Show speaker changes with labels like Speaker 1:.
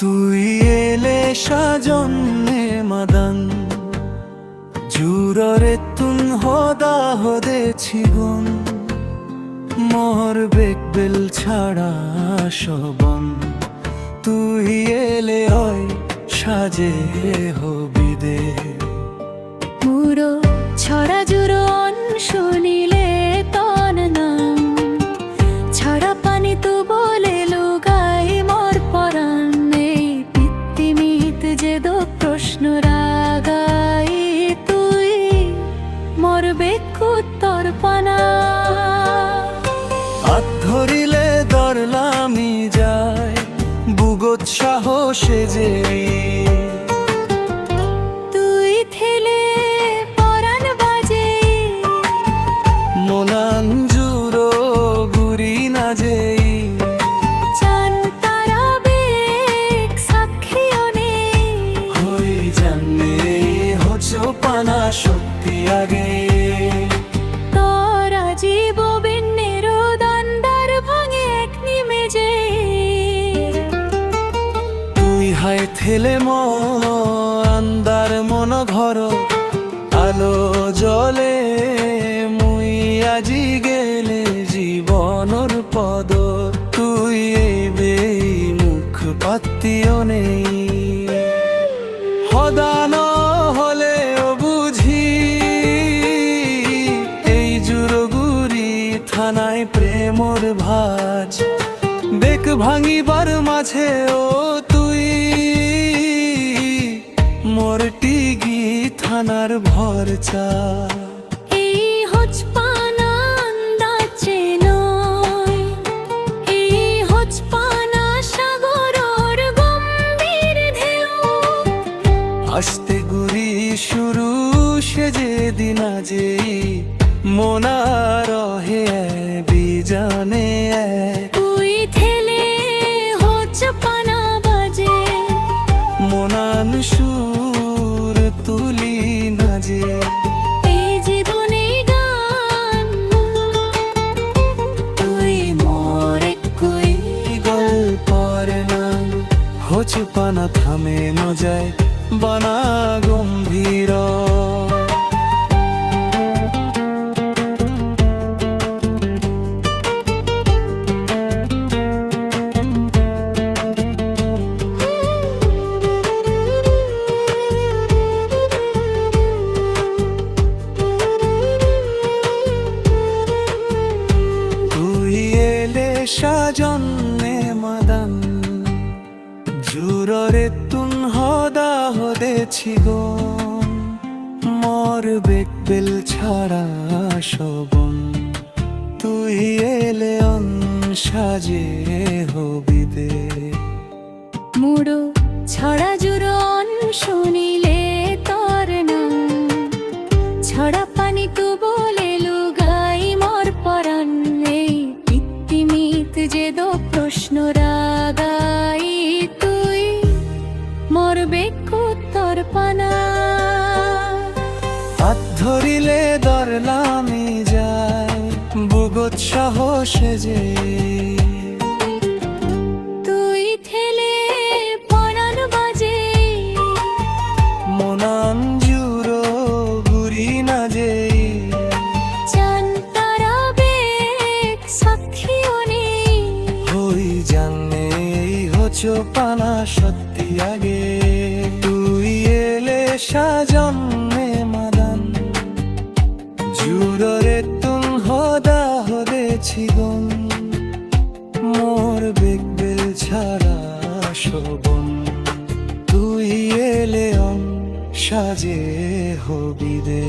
Speaker 1: তুই এলে সাজন্নে মাদান জুররে তুন হদা হদে ছিগুন মোর ছাড়া সবন তুই এলে হয় সাজে হবিদে
Speaker 2: মুরো ছড়া জুরো শুনিলে তন নাম। ছড়া পানি তু বলে লুগাই মোর পরাণে। পিত্তিমিত যে দো প্রশ্ন রাগাই তুই মোর বেকুত্তর পানা।
Speaker 1: হাত বুগত সাহসে
Speaker 2: থেলে
Speaker 1: আন্দার মন ঘর, আলো জলে মুই আজি গেলে জীবনর পদ। তুই এবে মুখ পাত্তিও নেই। হদান হলেও বুঝি, এই জুরগুরি থানায় প্রেমর ভাজ। বেক ভাঙিবার মাঝে ও মোর টিগি থানার ভরচা
Speaker 2: এই হচ পানা আন্দাজে এই হচ পানা সাগরর গম্ভীর ঢেউ।
Speaker 1: আসতে গুরি শুরু সে যে দিন যে মোনা রহে বিজানে।
Speaker 2: পানা
Speaker 1: থামে ন যায় বানা গম্ভীর। তুই হদেছি গো। মর বেকবেল ছাড়া শোভন। তুই এলে সাজে হবিদে
Speaker 2: মুড়ো ছড়া জুরন শুনিলে তোর নাম। ছড়া পানি তু বলে লুগাই মর পরাণ। এই পিত্তিমিত যে দো প্রশ্ন রাগাই তুই। মর বেকুত্তর পানা।
Speaker 1: হাত ধরিলে দরলামি যায় বুগত সাহসে যে
Speaker 2: তুই পরাণ বাজে।
Speaker 1: মনাঞ্জুরো গুরি না যেই
Speaker 2: চান তারা বেক সাক্ষীও নেই।
Speaker 1: হই জানে হচো পানা সত্যি আগে। এলে সাজন্নে মাদান। জুররে তুম হদা হদেছি গুন মোর বেগবেল ছাড়া শোভন তুই এলে সাজে হবিদে